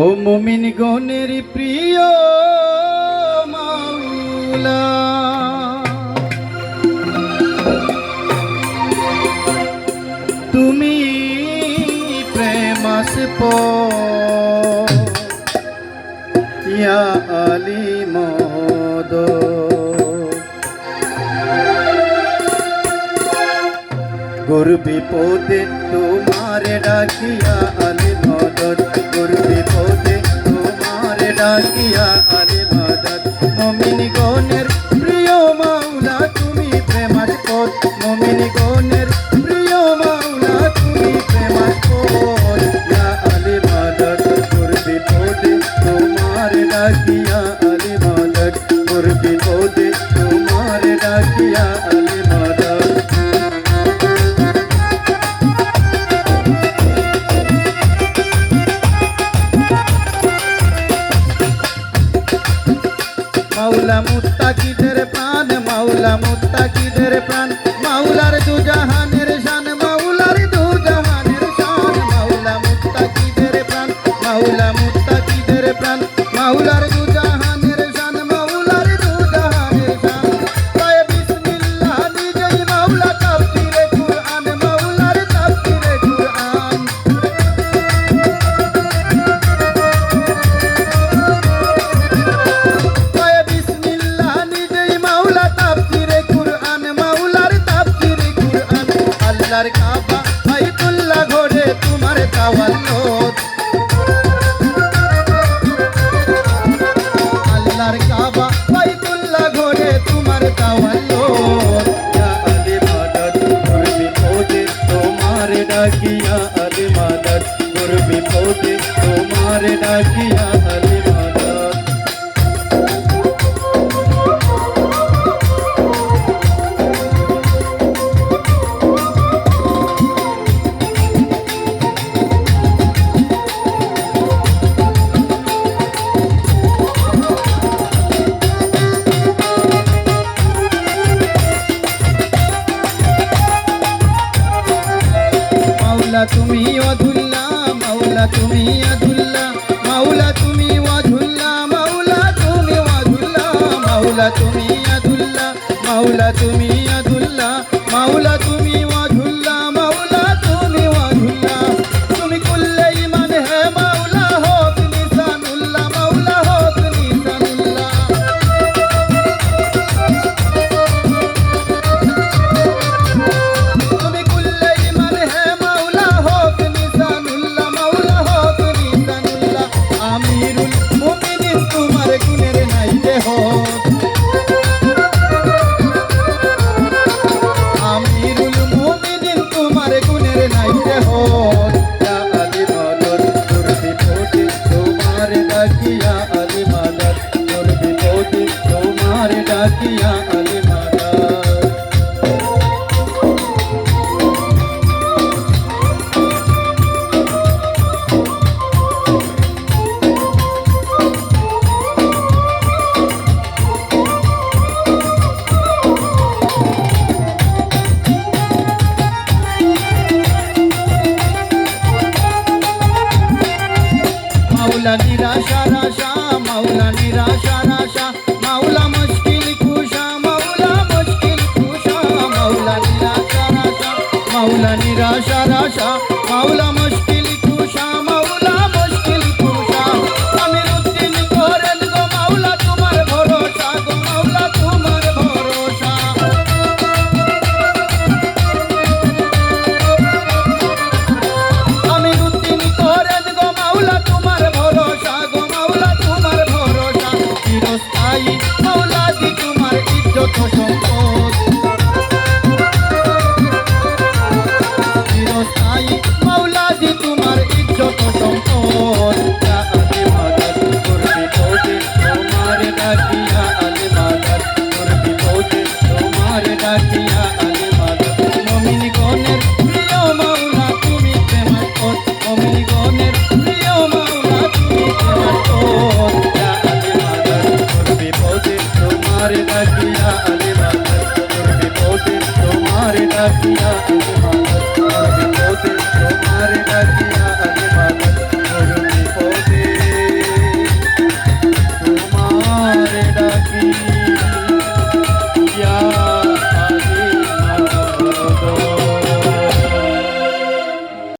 ও মুমিন গণের প্রিয় মাওলা। তুমি প্রেমাস ইয়া আলী মদ গুর বিপদে তোমার ডাকিয়া মৌলা মুত্তা কিদের প্রাণ মৌলা মুত্তা কিদের প্রাণ আল্লাহর কাবা বাইতুল্লাহ ঘরে তোমার তাওয়াল্লুদ আল্লাহর কাবা বাইতুল্লাহ ঘরে তোমার তাওয়াল্লুদ ইয়া আলী মাদদ গুরবি পদে তোমার ডাকিয়া আলী মাদদ গুরবি পদে তোমার ডাকিয়া আলী মাওলা তুমি অধুল্লা, মাওলা তুমি অধুল্লা, মাওলা তুমি অধুল্লা, মাওলা তুমি অধুল্লা, মাওলা তুমি অধুল্লা, মাওলা তুমি অধুল্লা, মাওলা তুমি মাওলা নিরাশা রাশা, মাওলা নিরাশা রাশা, মাওলা মুশকিল খুশা মাওলা মুশকিল খুশা মাওলা নিরাশা রাশা, মাওলা নিরাশা রাশা, মাওলা ডাকিয়া আলে মাদার তোর বিপদে তোমার ডাকিয়া আলে মাদার মমিনী গণের প্রিয় মাওলা তুমি প্রেমার পথ মমিনী গণের thank you.